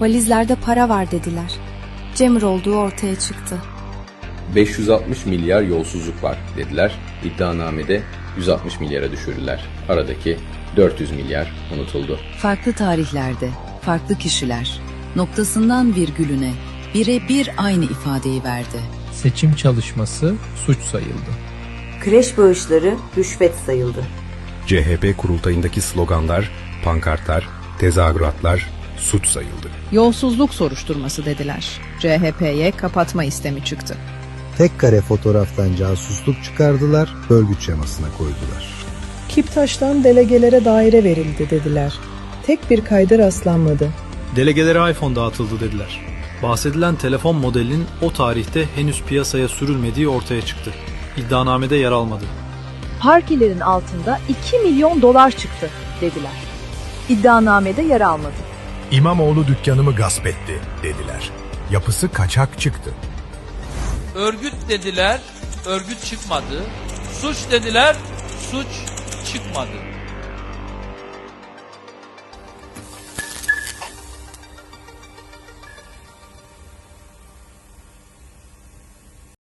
Valizlerde para var dediler. Cemur olduğu ortaya çıktı. 560 milyar yolsuzluk var dediler. İddianamede 160 milyara düşürdüler. Aradaki 400 milyar unutuldu. Farklı tarihlerde, farklı kişiler, noktasından virgülüne birebir aynı ifadeyi verdi. Seçim çalışması suç sayıldı. Kreş bağışları rüşvet sayıldı. CHP kurultayındaki sloganlar, pankartlar, tezahüratlar suç sayıldı. Yolsuzluk soruşturması dediler. CHP'ye kapatma istemi çıktı. Tek kare fotoğraftan casusluk çıkardılar, bölgü şemasına koydular. Kiptaş'tan delegelere daire verildi dediler. Tek bir kayda rastlanmadı. Delegelere iPhone dağıtıldı dediler. Bahsedilen telefon modelinin o tarihte henüz piyasaya sürülmediği ortaya çıktı. İddianamede yer almadı. Parkilerin altında 2 milyon dolar çıktı dediler. İddianamede yer almadı. İmamoğlu dükkanımı gasp etti dediler. Yapısı kaçak çıktı. Örgüt dediler, örgüt çıkmadı. Suç dediler, suç çıkmadı.